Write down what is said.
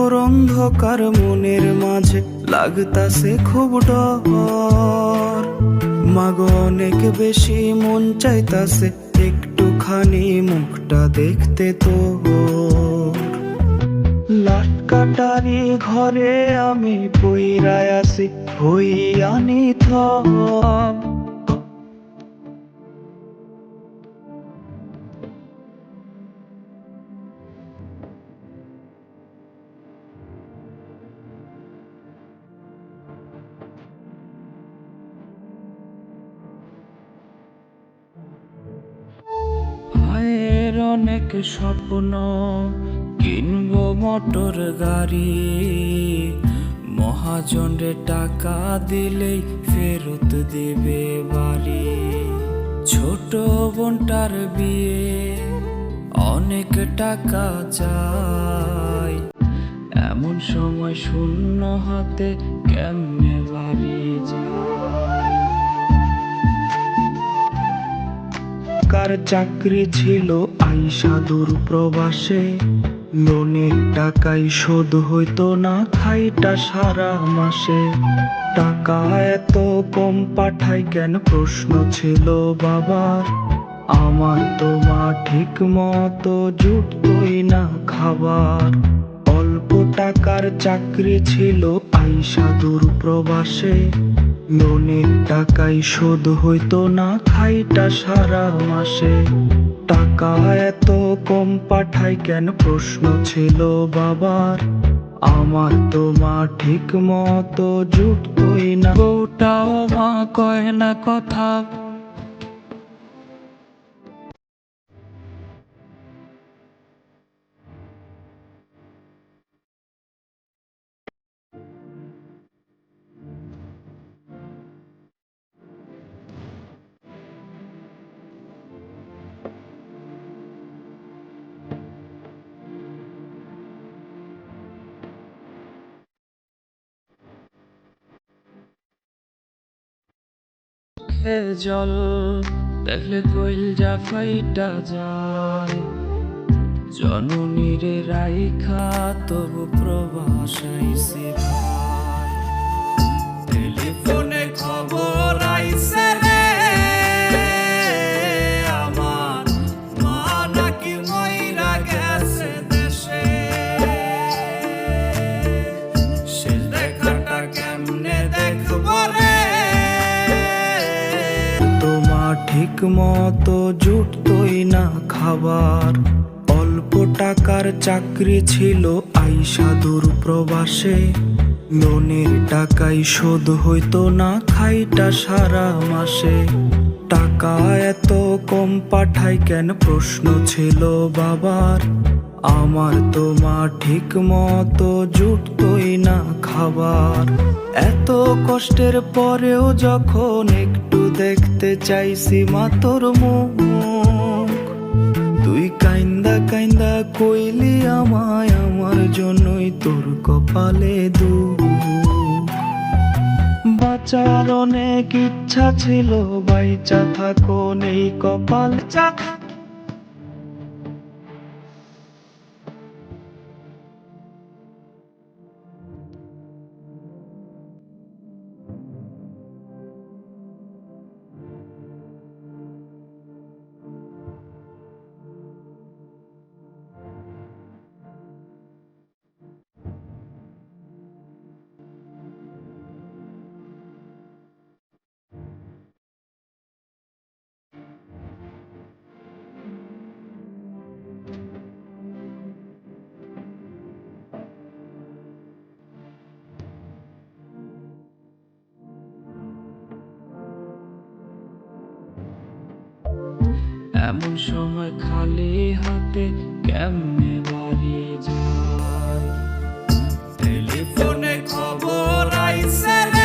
ঘোর অন্ধকার মনের মাঝে লাগতাছে খুব ডর। মাগো, অনেক বেশি মন চাইতাছে, একটুখানি মুখটা দেখতে তো লাটকাটারি ঘরে আমি বইরায় আছি হইয়ানি থম মায়ের অনেক স্বপ্ন। কিনবো মোটর গাড়ি। মহাজনরে টাকা দিলেই ফেরত দেবে বাড়ি। ছোট বোনটার বিয়ে অনেক টাকা চাই। এমন সময় শূন্য হাতে কেমনে বাড়ি যায়? কার চাকরি ছিল আইসা দূর প্রবাসে। লোনের টাকাই শোধ হইতো না খাইটা সারা মাসে। টাকা এত কম পাঠাই কেন? প্রশ্ন ছিল বাবার। আমার তো মা ঠিক মতো জুটতই না খাবার। অল্প টাকার চাকরি ছিল আইসা দূর প্রবাসে। লোনের টাকাই শোধ হইতো না, খাইটা সারা মাসে। টাকা এত কম পাঠাই কেন? প্রশ্ন ছিল বাবার। আমার তো মা ঠিক মতো যুক্তই না। ওটাও মা কয় না কথা। জল দেখলে কইল যা ফাইটা যায়। জননীরে রাইখা তবু প্রবাসাইছে ভাই টেলিফোনে খবর আইছে ঠিক মতো জুটতই না খাবার। অল্প টাকার চাকরি ছিল আইসা দূর প্রবাসে। লোনের টাকাই শোধ হইতো না খাইটা সারা মাসে। টাকা এত কম পাঠাই কেন? প্রশ্ন ছিল বাবার। আমার তো মা ঠিক মতো জুটতই না খাবার। এত কষ্টের পরেও যখন একটু দেখতে চাইছি মা তোর মুখ। তুই কাইন্দা কাইন্দা কইলি আমায়, আমার জন্যই তোর কপালে দু বাঁচার অনেক ইচ্ছা ছিল, বাইচা থাকো নেই কপাল চা এমন সময় খালি হাতে কেমনে বাড়ি যায়? টেলিফোনে খবর আইসে